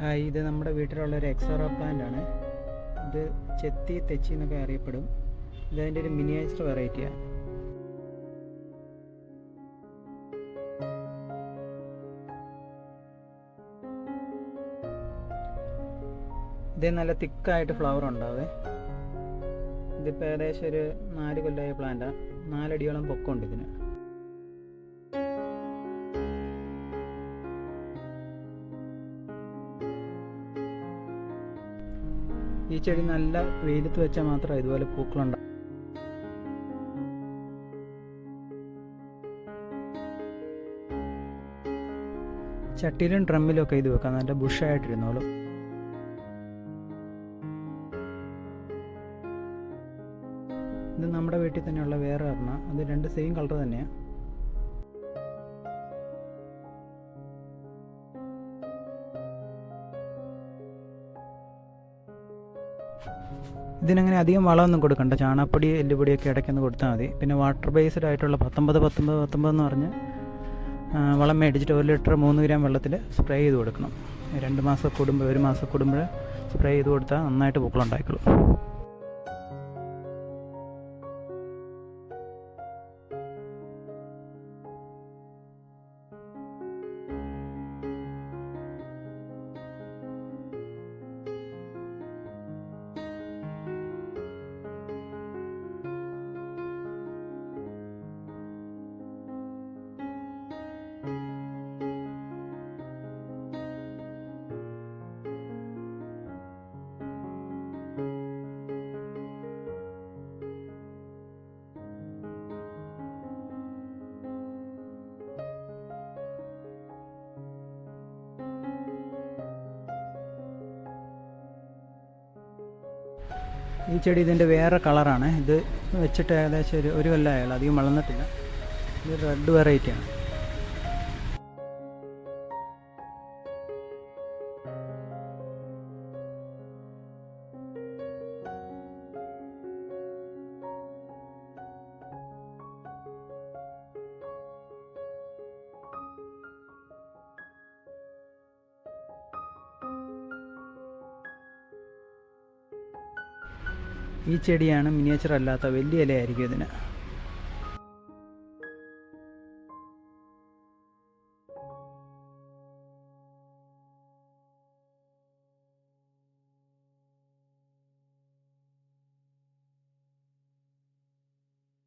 Hi ഇത് നമ്മുടെ വീട്ടിലുള്ള ഒരു എക്സോറ പ്ലാന്റ് ആണ്. ഇത് ചെത്തി തെച്ചി എന്നൊക്കെ അറിയപ്പെടും. ഇതതിന്റെ ഒരു മിനിയേച്ചർ വെറൈറ്റിയാണ് ഇത് നല്ല തിക്കായിട്ട് ഫ്ലവർ ഉണ്ടാവേ ഇതിപ്പോൾ ഏകദേശം ഒരു നാല് കൊല്ലമായ പ്ലാന്റാണ് നാലടിയോളം പൊക്കമുണ്ട് ഇതിന്. ഈ ചെടി നല്ല വെയിലത്ത് വെച്ചാൽ മാത്രം ഇതുപോലെ പൂക്കളുണ്ടാവും. ചട്ടിയിലും ഡ്രമ്മിലും ഒക്കെ ഇത് വെക്കാം. നല്ല ബുഷായിട്ടിരുന്നോളും. ഇത് നമ്മുടെ വീട്ടിൽ തന്നെയുള്ള വേറെ ഒരെണ്ണം. അത് രണ്ട് സെയിം കളർ തന്നെയാണ് ഇതിനങ്ങനെ അധികം വളമൊന്നും കൊടുക്കണ്ട. ചാണകപ്പൊടി എല്ലുപൊടിയൊക്കെ ഇടയ്ക്കൊന്ന് കൊടുത്താൽ മതി. പിന്നെ വാട്ടർ ബേസ്ഡ് ആയിട്ടുള്ള പത്തൊമ്പത് പത്തൊമ്പത് പത്തൊമ്പത് എന്ന് പറഞ്ഞ് വളം മേടിച്ചിട്ട് ഒരു ലിറ്റർ മൂന്ന് ഗ്രാം വെള്ളത്തിൽ സ്പ്രേ ചെയ്ത് കൊടുക്കണം. രണ്ട് മാസം കൂടുമ്പോൾ ഒരു മാസം കൂടുമ്പോൾ സ്പ്രേ ചെയ്ത് കൊടുത്താൽ നന്നായിട്ട് പൂക്കളുണ്ടായിക്കോളും ഈ ചെടി ഇതിന്റെ വേറെ കളറാണ്. ഇത് വെച്ചിട്ട് ഏകദേശം ഒരു ഒരു കൊല്ലമായാലും അധികം വളർന്നിട്ടില്ല. ഇത് റെഡ് വെറൈറ്റിയാണ് ഈ ചെടിയാണ് മിനിയേച്ചർ അല്ലാത്ത വലിയ ഇലയായിരിക്കും ഇതിന്.